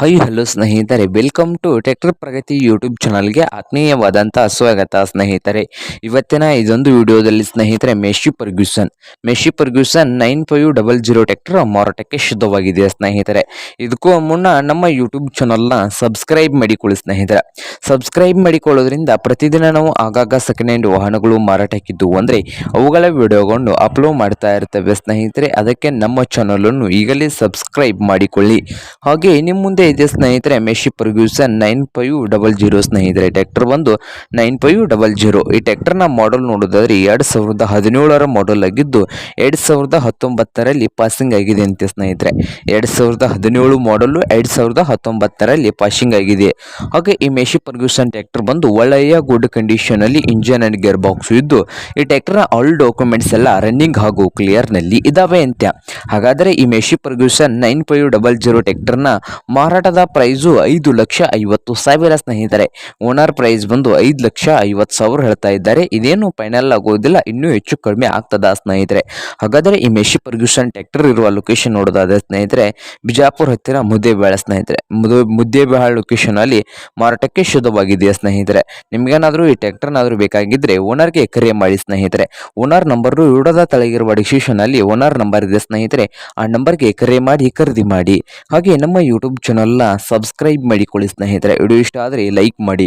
High hello ಸ್ನೇಹಿತರೆ. Welcome to tractor Pragati YouTube ಚಾನಲ್ಗೆ ಆತ್ಮೀಯವಾದಂಥ ಸ್ವಾಗತ, ಸ್ನೇಹಿತರೆ. ಇವತ್ತಿನ ಇದೊಂದು ವಿಡಿಯೋದಲ್ಲಿ ಸ್ನೇಹಿತರೆ Massey Ferguson Massey Ferguson nine five double zero tractor ಮಾರಾಟಕ್ಕೆ ಶುದ್ಧವಾಗಿದೆ, ಸ್ನೇಹಿತರೆ. ಇದಕ್ಕೂ ಮುನ್ನ ನಮ್ಮ ಯೂಟ್ಯೂಬ್ ಚಾನಲ್ನ ಸಬ್ಸ್ಕ್ರೈಬ್ ಮಾಡಿಕೊಳ್ಳಿ, ಸ್ನೇಹಿತರೆ. ಸಬ್ಸ್ಕ್ರೈಬ್ ಮಾಡಿಕೊಳ್ಳೋದ್ರಿಂದ ಪ್ರತಿದಿನ ನಾವು ಆಗಾಗ ಸೆಕೆಂಡ್ ಹ್ಯಾಂಡ್ ವಾಹನಗಳು ಮಾರಾಟಕ್ಕಿದ್ದು ಅಂದರೆ ಅವುಗಳ ವಿಡಿಯೋಗಳನ್ನು ಅಪ್ಲೋಡ್ ಮಾಡ್ತಾ ಇರ್ತವೆ, ಸ್ನೇಹಿತರೆ. ಅದಕ್ಕೆ ನಮ್ಮ ಚಾನಲನ್ನು ಈಗಲೇ ಸಬ್ಸ್ಕ್ರೈಬ್ ಮಾಡಿಕೊಳ್ಳಿ. ಹಾಗೆ ನಿಮ್ಮ ಮುಂದೆ ಇದೆ ಸ್ನೇಹಿತರೆ Massey Ferguson nine five double zero ಸ್ನೇಹಿತರೆ ಟ್ಯಾಕ್ಟರ್ ಬಂದು ನೈನ್ ಫೈವ್ ಡಬಲ್ ಜೀರೋ ಈ ಟ್ಯಾಕ್ಟರ್ನ ಮಾಡಲ್ ನೋಡೋದಾದ್ರೆ ಎರಡು ಸಾವಿರದ ಹದಿನೇಳರ ಮಾಡಲ್ ಆಗಿದ್ದು, ಎರಡು ಸಾವಿರದ ಹತ್ತೊಂಬತ್ತರಲ್ಲಿ ಪಾಸಿಂಗ್ ಆಗಿದೆ ಅಂತೆ ಸ್ನೇಹಿತರೆ. ಎರಡು ಸಾವಿರದ ಹದಿನೇಳು ಮಾಡಲು ಎರಡು ಸಾವಿರದ ಹತ್ತೊಂಬತ್ತರಲ್ಲಿ ಪಾಸಿಂಗ್ ಆಗಿದೆ. ಹಾಗೆ ಈ ಮೆಶಿ ಪರ್ಗ್ಯೂಸನ್ ಟ್ಯಾಕ್ಟರ್ ಬಂದು ಒಳ್ಳೆಯ ಗುಡ್ ಕಂಡೀಷನ್ ಅಲ್ಲಿ ಇಂಜಿನ್ ಅಂಡ್ ಗೇರ್ ಬಾಕ್ಸ್ ಇದ್ದು, ಈ ಟ್ಯಾಕ್ಟರ್ನ ಆಲ್ ಡಾಕ್ಯುಮೆಂಟ್ಸ್ ಎಲ್ಲ ರನ್ನಿಂಗ್ ಹಾಗೂ ಕ್ಲಿಯರ್ನಲ್ಲಿ ಇದಾವೆ ಅಂತ್ಯ ಹಾಗಾದರೆ ಈ Massey Ferguson nine five double zero ಟ್ರ್ಯಾಕ್ಟರ್ನ ಮಾರಾಟದ ಪ್ರೈಸು ಐದು ಲಕ್ಷ ಐವತ್ತು ಸಾವಿರ ಸ್ನೇಹಿತರೆ. ಓನರ್ ಪ್ರೈಸ್ ಬಂದು ಐದು ಲಕ್ಷ ಐವತ್ತು ಸಾವಿರ ಹೇಳ್ತಾ ಇದ್ದಾರೆ. ಇದೇನು ಫೈನಲ್ ಆಗೋದಿಲ್ಲ, ಇನ್ನೂ ಹೆಚ್ಚು ಕಡಿಮೆ ಆಗ್ತದ ಸ್ನೇಹಿತರೆ. ಹಾಗಾದರೆ ಈ ಮೆಶಿ ಪರ್ಗ್ಯೂಸನ್ ಟ್ರ್ಯಾಕ್ಟರ್ ಇರುವ ಲೊಕೇಶನ್ ನೋಡೋದಾದ್ರೆ ಸ್ನೇಹಿತರೆ, ಬಿಜಾಪುರ ಹತ್ತಿರ ಮುದ್ದೇಬೇಳೆ ಸ್ನೇಹಿತರೆ. ಮುದ್ದು ಲೊಕೇಶನ್ ಅಲ್ಲಿ ಮಾರಾಟಕ್ಕೆ ಶುದ್ಧವಾಗಿದೆ ಸ್ನೇಹಿತರೆ? ನಿಮ್ಗೇನಾದರೂ ಈ ಟ್ರ್ಯಾಕ್ಟರ್ನಾದರೂ ಬೇಕಾಗಿದ್ದರೆ ಓನರ್ಗೆ ಕರೆ ಮಾಡಿ ಸ್ನೇಹಿತರೆ. ಓನರ್ ನಂಬರು ವಿಡೋದ ತಳಗಿರುವ ಡಿಸಿಷನ್ ಅಲ್ಲಿ ಓನರ್ ನಂಬರ್ ಇದೆ ಸ್ನೇಹಿತರೆ. ಆ ನಂಬರ್ಗೆ ಕರೆ ಮಾಡಿ ಖರೀದಿ ಮಾಡಿ. ಹಾಗೆ ನಮ್ಮ ಯೂಟ್ಯೂಬ್ ಚಾನಲ್ನ ಸಬ್ಸ್ಕ್ರೈಬ್ ಮಾಡಿಕೊಳ್ಳಿ ಸ್ನೇಹಿತರೆ. ವಿಡಿಯೋ ಇಷ್ಟ ಆದರೆ ಲೈಕ್ ಮಾಡಿ.